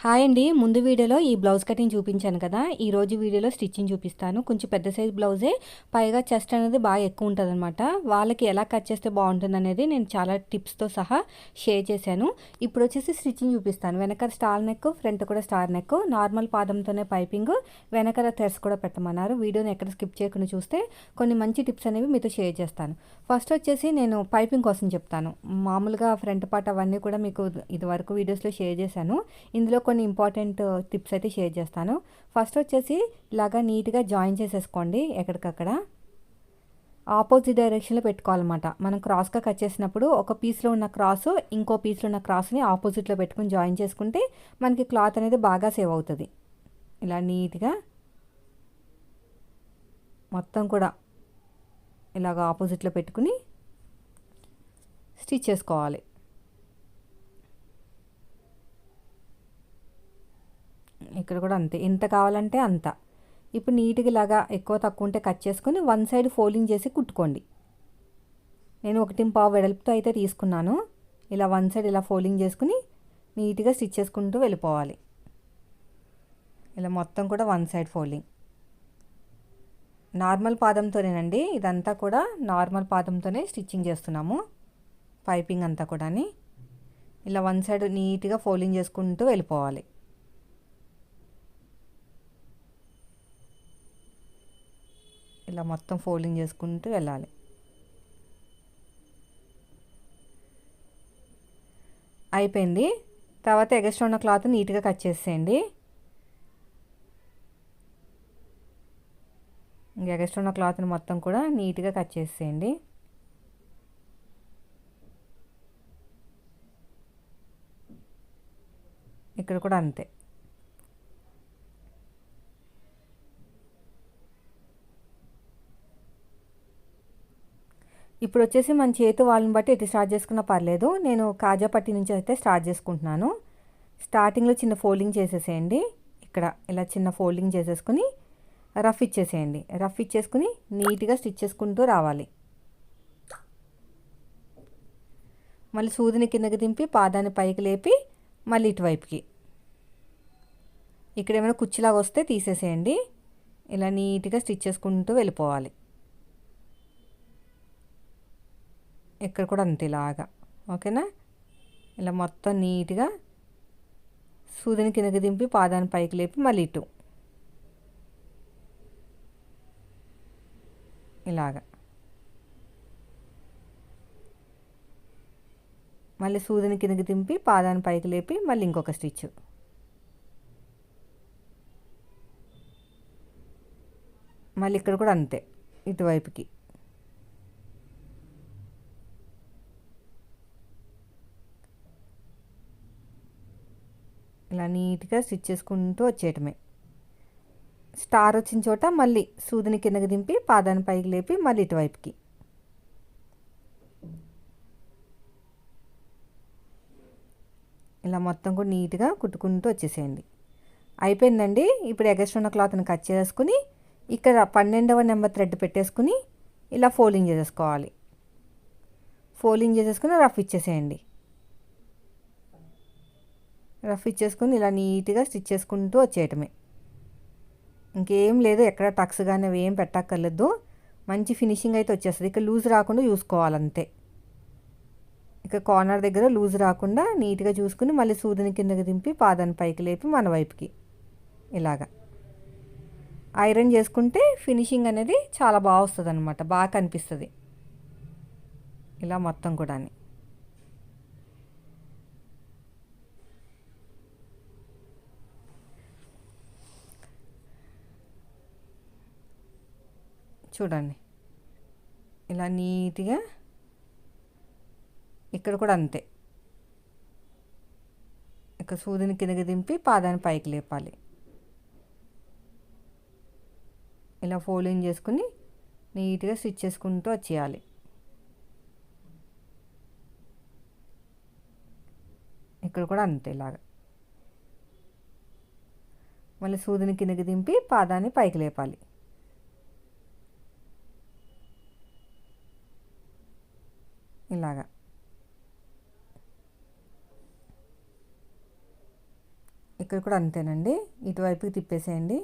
Hi అండి. ముందు వీడియోలో ఈ బ్లౌజ్ కటింగ్ చూపించాను కదా. ఈ రోజు వీడియోలో స్టిచ్చింగ్ చూపిస్తాను. కొంచెం పెద్ద సైజ్ బ్లౌజే. పైగా చెస్ట్ అనేది బాగా ఎక్కువ ఉంటుంది అనమాట వాళ్ళకి ఎలా కట్ చేస్తే బాగుంటుంది అనేది నేను చాలా టిప్స్తో సహా షేర్ చేశాను. ఇప్పుడు వచ్చేసి స్టిచ్చింగ్ చూపిస్తాను. వెనక స్టార్ నెక్ ఫ్రంట్ కూడా స్టార్ నెక్. నార్మల్ పాదంతోనే పైపింగ్. వెనకాల థ్రెడ్స్ కూడా పెట్టమన్నారు. వీడియోని ఎక్కడ స్కిప్ చేయకుండా చూస్తే కొన్ని మంచి టిప్స్ అనేవి మీతో షేర్ చేస్తాను. ఫస్ట్ వచ్చేసి నేను పైపింగ్ కోసం చెప్తాను. మామూలుగా ఫ్రంట్ పార్ట్ అవన్నీ కూడా మీకు ఇది వరకు వీడియోస్లో షేర్ చేశాను. ఇందులో కొన్ని ఇంపార్టెంట్ టిప్స్ అయితే షేర్ చేస్తాను. ఫస్ట్ వచ్చేసి ఇలాగా నీట్గా జాయిన్ చేసేసుకోండి ఎక్కడికక్కడ. ఆపోజిట్ డైరెక్షన్లో పెట్టుకోవాలన్నమాట. మనం క్రాస్గా కట్ చేసినప్పుడు ఒక పీస్లో ఉన్న క్రాస్ ఇంకో పీస్లో ఉన్న క్రాస్ని ఆపోజిట్లో పెట్టుకుని జాయిన్ చేసుకుంటే మనకి క్లాత్ అనేది బాగా సేవ్ అవుతుంది. ఇలా నీట్గా. మొత్తం కూడా ఇలాగ ఆపోజిట్లో పెట్టుకుని స్టిచ్ చేసుకోవాలి. ఇక్కడ కూడా అంతే. ఎంత కావాలంటే అంత. ఇప్పుడు నీట్గా ఇలాగా ఎక్కువ తక్కువ ఉంటే కట్ చేసుకొని వన్ సైడ్ ఫోల్డింగ్ చేసి కుట్టుకోండి. నేను ఒకటి పావు వెడల్పుతో అయితే తీసుకున్నాను. ఇలా వన్ సైడ్ ఇలా ఫోల్డింగ్ చేసుకుని నీట్గా స్టిచ్ చేసుకుంటూ వెళ్ళిపోవాలి. ఇలా మొత్తం కూడా వన్ సైడ్ ఫోల్డింగ్. నార్మల్ పాదంతోనేనండి. ఇదంతా కూడా నార్మల్ పాదంతోనే స్టిచ్చింగ్ చేస్తున్నాము. పైపింగ్ అంతా కూడా ఇలా వన్ సైడ్ నీట్గా ఫోల్డింగ్ చేసుకుంటూ వెళ్ళిపోవాలి. ఇలా మొత్తం ఫోల్డింగ్ చేసుకుంటూ వెళ్ళాలి. అయిపోయింది. తర్వాత ఎగస్ట్రా ఉన్న క్లాత్ నీట్గా కట్ చేసేయండి. ఎగస్ట్రా ఉన్న క్లాత్ని మొత్తం కూడా నీట్గా కట్ చేసేయండి. ఇక్కడ కూడా అంతే. ఇప్పుడు వచ్చేసి మన చేతి వాళ్ళని బట్టి ఎటు స్టార్ట్ చేసుకున్నా పర్లేదు. నేను కాజా పట్టి నుంచి అయితే స్టార్ట్ చేసుకుంటున్నాను. స్టార్టింగ్లో చిన్న ఫోల్డింగ్ చేసేసేయండి. ఇక్కడ ఇలా చిన్న ఫోల్డింగ్ చేసేసుకుని రఫ్ ఇచ్చేసేయండి. రఫ్ ఇచ్చేసుకుని నీట్గా స్టిచ్ చేసుకుంటూ రావాలి. మళ్ళీ సూదిని కిందకి దింపి పాదాన్ని పైకి లేపి మళ్ళీ ఇటువైపుకి. ఇక్కడ ఏమైనా కుచ్చిలాగా వస్తే తీసేసేయండి. ఇలా నీట్గా స్టిచ్ చేసుకుంటూ వెళ్ళిపోవాలి. ఇక్కడ కూడా అంతే ఇలాగా. ఓకేనా? ఇలా మొత్తం నీట్గా సూదిని కిందకి దింపి పాదాన్ని పైకి లేపి మళ్ళీ ఇటు. ఇలాగా. మళ్ళీ సూదిని కిందకి దింపి పాదాన్ని పైకి లేపి మళ్ళీ ఇంకొక స్టిచ్. మళ్ళీ ఇక్కడ కూడా అంతే ఇటువైపుకి. ఇలా నీట్గా స్టిచ్ చేసుకుంటూ వచ్చేయటమే. స్టార్ వచ్చిన చోట మళ్ళీ సూదిని కిందకి దింపి పాదాన్ని పైకి లేపి మళ్ళీ ఇటువైపుకి. ఇలా మొత్తం కూడా నీట్గా కుట్టుకుంటూ వచ్చేసేయండి. అయిపోయిందండి. ఇప్పుడు ఎగస్ట్ ఉన్న క్లాత్ని కట్ చేసుకుని ఇక్కడ పన్నెండవ నెంబర్ థ్రెడ్ పెట్టేసుకుని ఇలా ఫోల్డింగ్ చేసేసుకోవాలి. ఫోల్డింగ్ చేసేసుకుని రఫ్ ఇచ్చేసేయండి. రఫ్ ఇచ్చేసుకుని ఇలా నీట్గా స్టిచ్ చేసుకుంటూ వచ్చేయటమే. ఇంకేం లేదు ఎక్కడ టక్స్ కానీ అవి ఏం పెట్టక్కర్లేదు. మంచి ఫినిషింగ్ అయితే వచ్చేస్తుంది. ఇక లూజ్ రాకుండా చూసుకోవాలంతే. ఇక కార్నర్ దగ్గర లూజ్ రాకుండా నీట్గా చూసుకుని మళ్ళీ సూదిని కిందకి దింపి పాదాన్ని పైకి లేపి మన వైపుకి ఇలాగా. ఐరన్ చేసుకుంటే ఫినిషింగ్ అనేది చాలా బాగా వస్తుంది అనమాట బాగా కనిపిస్తుంది. ఇలా మొత్తం కూడా చూడండి. ఇలా నీట్గా ఇక్కడ కూడా అంతే. ఇక సూదిని కిందకి దింపి పాదాన్ని పైకి లేపాలి. ఇలా ఫోల్డింగ్ చేసుకుని నీట్గా స్టిచ్ చేసుకుంటూ వచ్చేయాలి. ఇక్కడ కూడా అంతే ఇలాగా. మళ్ళీ సూదిని కిందకి దింపి పాదాన్ని పైకి లేపాలి. ఇలాగా. ఇక్కడ కూడా అంతేనండి. ఇటువైపుకి తిప్పేసేయండి.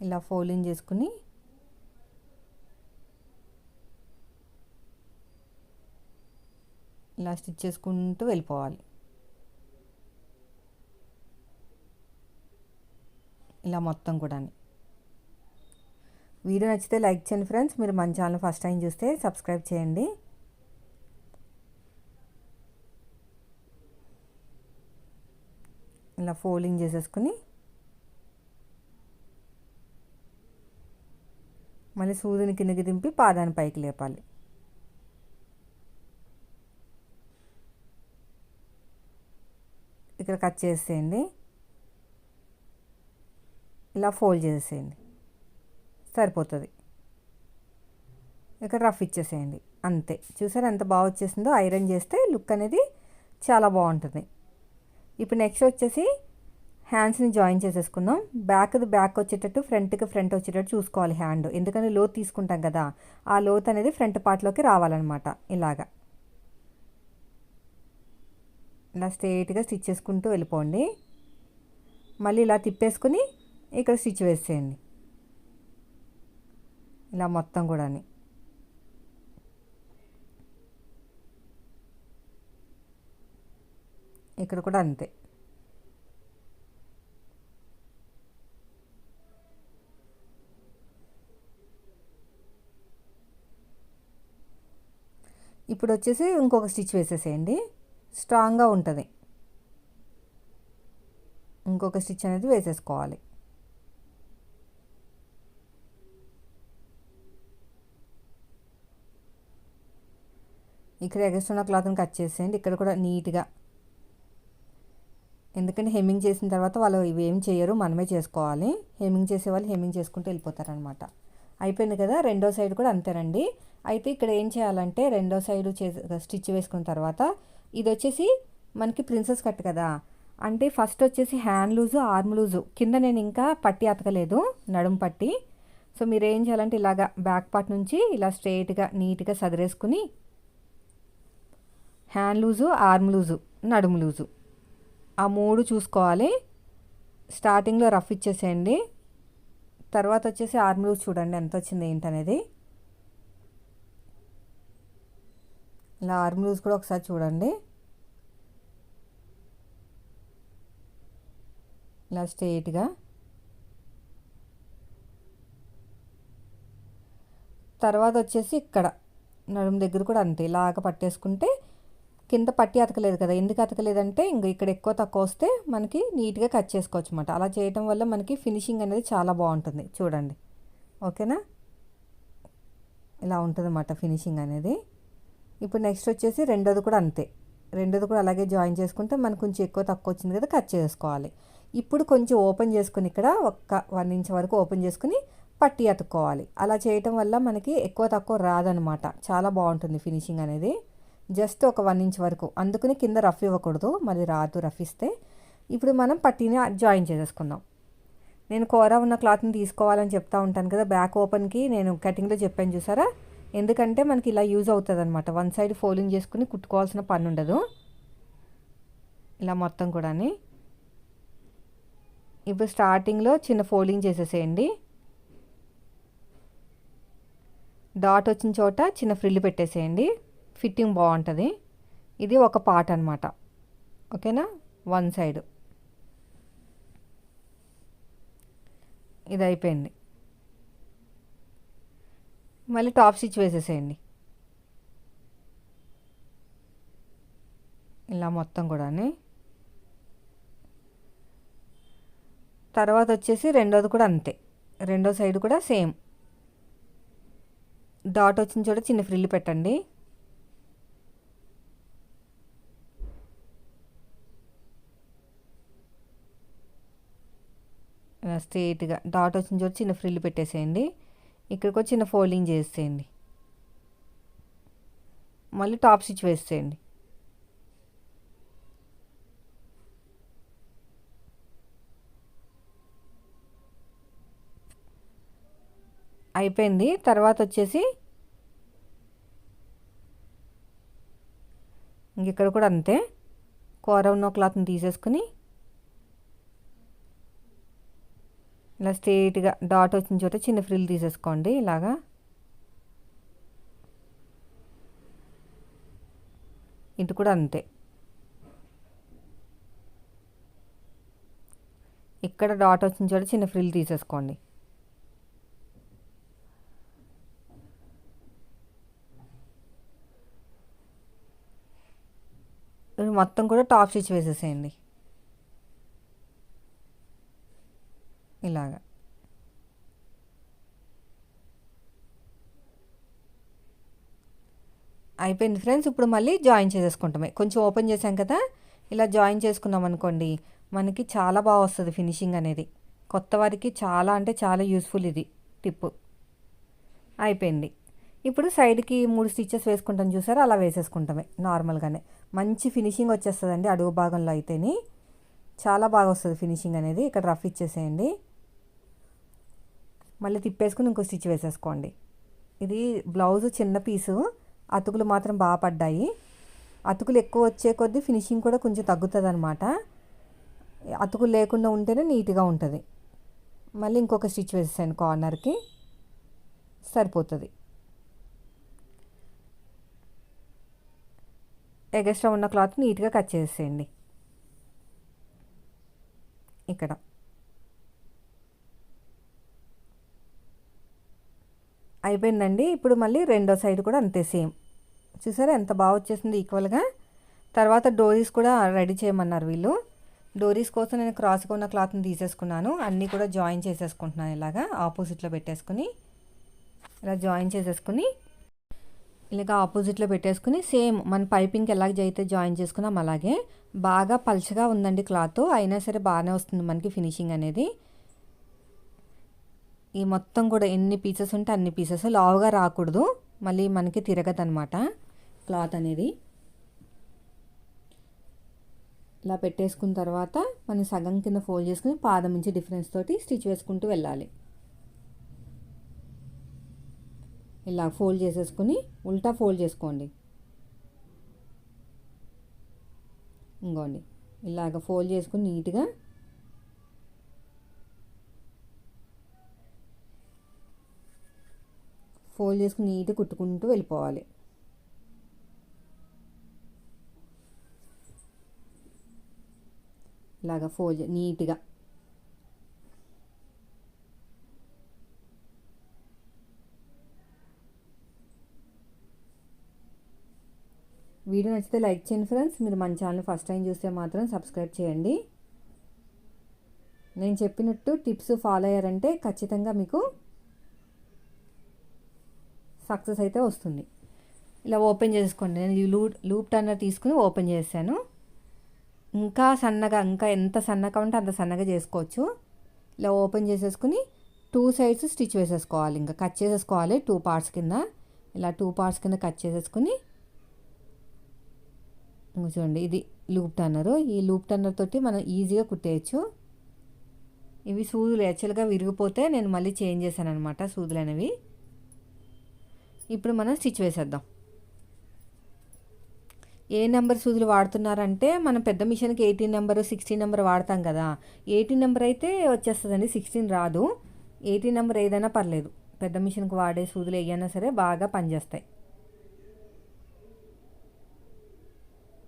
ఇలా ఫోల్డింగ్ చేసుకుని. ఇలా స్టిచ్ చేసుకుంటూ వెళ్ళిపోవాలి. ఇలా మొత్తం కూడా వీడియో నచ్చితే లైక్ చేయండి ఫ్రెండ్స్. మీరు మన ఛానల్ ఫస్ట్ టైం చూస్తే సబ్స్క్రైబ్ చేయండి. ఇలా ఫోల్డింగ్ చేసేసుకుని మళ్ళీ సూదిని కిందకి దింపి పాదాన్ని పైకి లేపాలి. ఇక్కడ కట్ చేసేయండి. ఇలా ఫోల్డ్ చేసేయండి సరిపోతుంది. ఇక్కడ రఫ్ ఇచ్చేసేయండి. అంతే. చూసారు ఎంత బాగా వచ్చేసిందో? ఐరన్ చేస్తే లుక్ అనేది చాలా బాగుంటుంది. ఇప్పుడు నెక్స్ట్ వచ్చేసి హ్యాండ్స్ని జాయిన్ చేసేసుకుందాం. బ్యాక్ది బ్యాక్ వచ్చేటట్టు ఫ్రంట్కి ఫ్రంట్ వచ్చేటట్టు చూసుకోవాలి హ్యాండ్. ఎందుకంటే లోత్ తీసుకుంటాం కదా ఆ లోత్ అనేది ఫ్రంట్ పార్ట్లోకి రావాలన్నమాట. ఇలాగా. ఇలా స్ట్రేట్గా స్టిచ్ చేసుకుంటూ వెళ్ళిపోండి. మళ్ళీ ఇలా తిప్పేసుకుని ఇక్కడ స్టిచ్ వేసేయండి. ఇలా మొత్తం కూడా ఇక్కడ కూడా అంతే. ఇప్పుడు వచ్చేసి ఇంకొక స్టిచ్ వేసేసేయండి. స్ట్రాంగ్గా ఉంటుంది. ఇంకొక స్టిచ్ అనేది వేసేసుకోవాలి. ఇక్కడ ఎగస్ట్రా క్లాత్ని కట్ చేసేయండి. ఇక్కడ కూడా నీట్గా. ఎందుకంటే హెమ్మింగ్ చేసిన తర్వాత వాళ్ళు ఇవి ఏం చేయరు మనమే చేసుకోవాలి. హెమ్మింగ్ చేసే వాళ్ళు హెమ్మింగ్ చేసుకుంటూ వెళ్ళిపోతారనమాట. అయిపోయింది కదా రెండో సైడ్ కూడా అంతేనండి అయితే ఇక్కడ ఏం చేయాలంటే రెండో సైడ్ చే స్టిచ్ వేసుకున్న తర్వాత ఇది వచ్చేసి మనకి ప్రిన్సెస్ కట్ కదా. అంటే ఫస్ట్ వచ్చేసి హ్యాండ్ లూజు ఆర్మ్ లూజు. కింద నేను ఇంకా పట్టి అతకలేదు నడుము పట్టి. సో మీరు ఏం చేయాలంటే ఇలాగా బ్యాక్ పార్ట్ నుంచి ఇలా స్ట్రైట్గా నీట్గా సదిరేసుకుని హ్యాండ్ లూజు ఆర్మ్ లూజు నడుము లూజు. ఆ మూడు చూసుకోవాలి. స్టార్టింగ్లో రఫ్ ఇచ్చేసేయండి. తర్వాత వచ్చేసి ఆర్మ్ లూజ్ చూడండి ఎంత వచ్చింది ఏంటనేది. ఇలా ఆర్మ్ లూజ్ కూడా ఒకసారి చూడండి. ఇలా స్ట్రేట్గా తర్వాత వచ్చేసి ఇక్కడ నడుము దగ్గర కూడా అంతే ఇలాగ పట్టేసుకుంటే కింద పట్టి అతకలేదు కదా. ఎందుకు అతకలేదంటే ఇంక ఇక్కడ ఎక్కువ తక్కువ వస్తే మనకి నీట్గా కట్ చేసుకోవచ్చు అనమాట అలా చేయటం వల్ల మనకి ఫినిషింగ్ అనేది చాలా బాగుంటుంది. చూడండి. ఓకేనా? ఇలా ఉంటుంది అన్నమాట ఫినిషింగ్ అనేది. ఇప్పుడు నెక్స్ట్ వచ్చేసి రెండోది కూడా అంతే. రెండోది కూడా అలాగే జాయిన్ చేసుకుంటే మనకు కొంచెం ఎక్కువ తక్కువ వచ్చింది కదా కట్ చేసుకోవాలి. ఇప్పుడు కొంచెం ఓపెన్ చేసుకుని ఇక్కడ ఒక్క వన్ ఇంచ్ వరకు ఓపెన్ చేసుకుని పట్టి అతుక్కోవాలి. అలా చేయటం వల్ల మనకి ఎక్కువ తక్కువ రాదనమాట చాలా బాగుంటుంది ఫినిషింగ్ అనేది. జస్ట్ ఒక వన్ ఇంచ్ వరకు. అందుకని కింద రఫ్ ఇవ్వకూడదు మళ్ళీ రాదు రఫ్ ఇస్తే. ఇప్పుడు మనం పట్టీని జాయిన్ చేసేసుకుందాం. నేను కూర ఉన్న క్లాత్ని తీసుకోవాలని చెప్తా ఉంటాను కదా బ్యాక్ ఓపెన్కి నేను కటింగ్లో చెప్పాను చూసారా? ఎందుకంటే మనకి ఇలా యూజ్ అవుతుంది అనమాట వన్ సైడ్ ఫోల్డింగ్ చేసుకుని కుట్టుకోవాల్సిన పని ఉండదు. ఇలా మొత్తం కూడా ఇప్పుడు స్టార్టింగ్లో చిన్న ఫోల్డింగ్ చేసేసేయండి. డాట్ వచ్చిన చోట చిన్న ఫ్రిల్ పెట్టేసేయండి. ఫిట్టింగ్ బాగుంటుంది. ఇది ఒక పార్ట్ అనమాట ఓకేనా? One side. ఇది అయిపోయింది. మళ్ళీ టాప్ స్టిచ్ వేసేసేయండి. ఇలా మొత్తం కూడా తర్వాత వచ్చేసి రెండోది కూడా అంతే. రెండో సైడ్ కూడా సేమ్. డాట్ వచ్చిన చోట చిన్న ఫ్రిల్ పెట్టండి. స్ట్రేట్గా డాట్ వచ్చిన చోటు చిన్న ఫ్రిల్ పెట్టేసేయండి. ఇక్కడికి వచ్చి చిన్న ఫోల్డింగ్ చేసేయండి. మళ్ళీ టాప్ స్టిచ్ వేసేయండి. అయిపోయింది. తర్వాత వచ్చేసి ఇంక ఇక్కడ కూడా అంతే. కూర ఉన్న క్లాత్ని తీసేసుకుని ఇలా స్ట్రేట్గా డాట్ వచ్చిన చోట చిన్న ఫ్రిల్ తీసేసుకోండి ఇలాగా. ఇటు కూడా అంతే. ఇక్కడ డాట్ వచ్చిన చోట చిన్న ఫ్రిల్ తీసేసుకోండి. మొత్తం కూడా టాప్ స్టిచ్ వేసేసేయండి. ఇలాగా అయిపోయింది ఫ్రెండ్స్ ఇప్పుడు మళ్ళీ జాయిన్ చేసేసుకుంటామే. కొంచెం ఓపెన్ చేసాం కదా ఇలా జాయిన్ చేసుకున్నాం అనుకోండి మనకి చాలా బాగా వస్తుంది ఫినిషింగ్ అనేది. కొత్త వారికి చాలా అంటే చాలా యూస్ఫుల్ ఇది టిప్పు. అయిపోయింది. ఇప్పుడు సైడ్కి మూడు స్టిచ్చెస్ వేసుకుంటాం చూసారా అలా వేసేసుకుంటామే నార్మల్గానే. మంచి ఫినిషింగ్ వచ్చేస్తుందండి అడుగు భాగంలో అయితేని. చాలా బాగా వస్తుంది ఫినిషింగ్ అనేది. ఇక్కడ రఫ్ ఇచ్చేసేయండి. మళ్ళీ తిప్పేసుకుని ఇంకో స్టిచ్ వేసేసుకోండి. ఇది బ్లౌజ్ చిన్న పీసు అతుకులు మాత్రం బాగా పడ్డాయి. అతుకులు ఎక్కువ వచ్చే కొద్దీ ఫినిషింగ్ కూడా కొంచెం తగ్గుతుంది అనమాట అతుకులు లేకుండా ఉంటేనే నీట్గా ఉంటుంది. మళ్ళీ ఇంకొక స్టిచ్ వేసేసాను కార్నర్కి. సరిపోతుంది. ఎగస్ట్రా ఉన్న క్లాత్ నీట్గా కట్ చేసేయండి. ఇక్కడ. అయిపోయిందండి. ఇప్పుడు మళ్ళీ రెండో సైడ్ కూడా అంతే సేమ్. చూసారా ఎంత బాగా వచ్చేసింది ఈక్వల్గా తర్వాత డోరీస్ కూడా రెడీ చేయమన్నారు వీళ్ళు. డోరీస్ కోసం నేను క్రాస్గా ఉన్న క్లాత్ని తీసేసుకున్నాను. అన్నీ కూడా జాయిన్ చేసేసుకుంటున్నాను ఇలాగా ఆపోజిట్లో పెట్టేసుకుని. ఇలా జాయిన్ చేసేసుకుని ఇలాగ ఆపోజిట్లో పెట్టేసుకుని సేమ్ మన పైపింగ్కి ఎలాగ అయితే జాయిన్ చేసుకున్నాం అలాగే. బాగా పల్చగా ఉందండి క్లాత్. అయినా సరే బాగానే వస్తుంది మనకి ఫినిషింగ్ అనేది. ఈ మొత్తం కూడా ఎన్ని పీసెస్ ఉంటే అన్ని పీసెస్ లావుగా రాకూడదు. మళ్ళీ మనకి తిరగదనమాట క్లాత్ అనేది. ఇలా పెట్టేసుకున్న తర్వాత మనం సగం కింద ఫోల్డ్ చేసుకుని పాదం నుంచి డిఫరెన్స్ తోటి స్టిచ్ వేసుకుంటూ వెళ్ళాలి. ఇలా ఫోల్డ్ చేసేసుకుని ఉల్టా ఫోల్డ్ చేసుకోండి. ఇంకోండి ఇలాగ ఫోల్డ్ చేసుకుని నీట్గా ఫోల్డ్ చేసుకుని నీట్గా కుట్టుకుంటూ వెళ్ళిపోవాలి. ఇలాగా ఫోల్డ్ నీట్గా. వీడియో నచ్చితే లైక్ చేయండి ఫ్రెండ్స్. మీరు మన ఛానల్ ఫస్ట్ టైం చూస్తే మాత్రం సబ్స్క్రైబ్ చేయండి. నేను చెప్పినట్టు టిప్స్ ఫాలో అయ్యారంటే ఖచ్చితంగా మీకు సక్సెస్ అయితే వస్తుంది. ఇలా ఓపెన్ చేసుకోండి. నేను ఈ లూప్ లూప్ టర్నర్ తీసుకుని ఓపెన్ చేశాను. ఇంకా సన్నగా ఇంకా ఎంత సన్నగా ఉంటే అంత సన్నగా చేసుకోవచ్చు. ఇలా ఓపెన్ చేసేసుకుని టూ సైడ్స్ స్టిచ్ వేసేసుకోవాలి. ఇంకా కట్ చేసేసుకోవాలి టూ పార్ట్స్ కింద. ఇలా టూ పార్ట్స్ కింద కట్ చేసేసుకుని చూడండి ఇది లూప్ టర్నర్. ఈ లూప్ టర్నర్ తోటి మనం ఈజీగా కుట్టేయచ్చు. ఇవి సూదులు యాక్చువల్గా విరిగిపోతే నేను మళ్ళీ చేంజ్ చేశాను అనమాట సూదులు అనేవి. ఇప్పుడు మనం స్టిచ్ వేసేద్దాం. ఏ నెంబర్ సూదులు వాడుతున్నారంటే మనం పెద్ద మిషన్కి ఎయిటీన్ నెంబర్ సిక్స్టీన్ నెంబర్ వాడతాం కదా. ఎయిటీన్ నెంబర్ అయితే వచ్చేస్తుందండి సిక్స్టీన్ రాదు. ఎయిటీన్ నెంబర్ ఏదైనా పర్లేదు. పెద్ద మిషన్కి వాడే సూదులు ఏవైనా సరే బాగా పనిచేస్తాయి.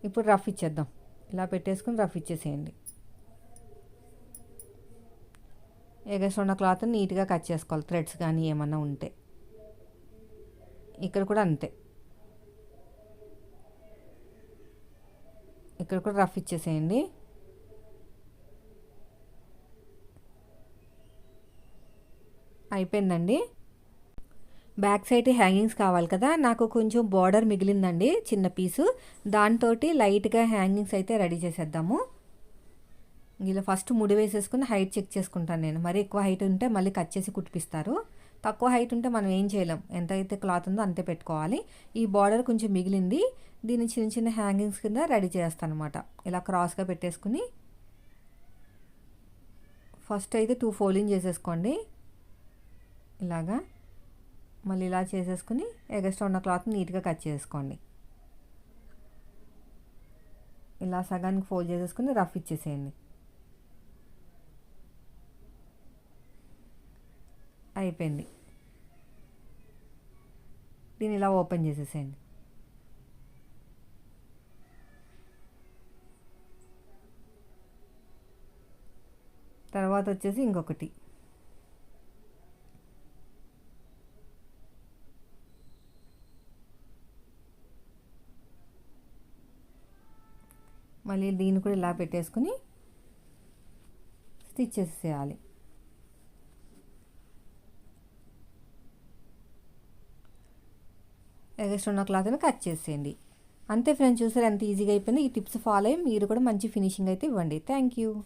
ఇప్పుడు రఫ్ ఇచ్చేద్దాం. ఇలా పెట్టేసుకుని రఫ్ ఇచ్చేసేయండి. ఎగస్ట్ ఉన్న క్లాత్ నీట్గా కట్ చేసుకోవాలి థ్రెడ్స్ కానీ ఏమన్నా ఉంటే. ఇక్కడ కూడా అంతే. ఇక్కడ కూడా రఫ్ ఇచ్చేసేయండి. అయిపోయిందండి. బ్యాక్ సైడ్ హ్యాంగింగ్స్ కావాలి కదా నాకు కొంచెం బార్డర్ మిగిలిందండి చిన్న పీసు. దాంతో లైట్గా హ్యాంగింగ్స్ అయితే రెడీ చేసేద్దాము. ఇలా ఫస్ట్ ముడి వేసేసుకుని హైట్ చెక్ చేసుకుంటాను నేను. మరి ఎక్కువ హైట్ ఉంటే మళ్ళీ కట్ చేసి కుట్టిపిస్తారు. తక్కువ హైట్ ఉంటే మనం ఏం చేయలేం. ఎంత అయితే క్లాత్ ఉందో అంతే పెట్టుకోవాలి. ఈ బార్డర్ కొంచెం మిగిలింది. దీన్ని చిన్న చిన్న హ్యాంగింగ్స్ కింద రెడీ చేస్తాను అనమాట ఇలా క్రాస్గా పెట్టేసుకుని ఫస్ట్ అయితే టూ ఫోల్డింగ్ చేసేసుకోండి. ఇలాగా మళ్ళీ ఇలా చేసేసుకుని ఎగస్ట్రా ఉన్న క్లాత్ నీట్గా కట్ చేసుకోండి. ఇలా సగానికి ఫోల్డ్ చేసేసుకుని రఫ్ ఇచ్చేసేయండి. అయిపోయింది. దీన్ని ఇలా ఓపెన్ చేసేసేయండి. తర్వాత వచ్చేసి ఇంకొకటి. మళ్ళీ దీన్ని కూడా ఇలా పెట్టేసుకుని స్టిచ్ చేసేయాలి ఎగస్ట్ ఉన్న క్లాత్ని కట్ చేసేయండి. అంతే ఫ్రెండ్స్ చూసారు ఎంత ఈజీగా అయిపోయింది? ఈ టిప్స్ ఫాలో అయ్యి మీరు కూడా మంచి ఫినిషింగ్ అయితే ఇవ్వండి. Thank you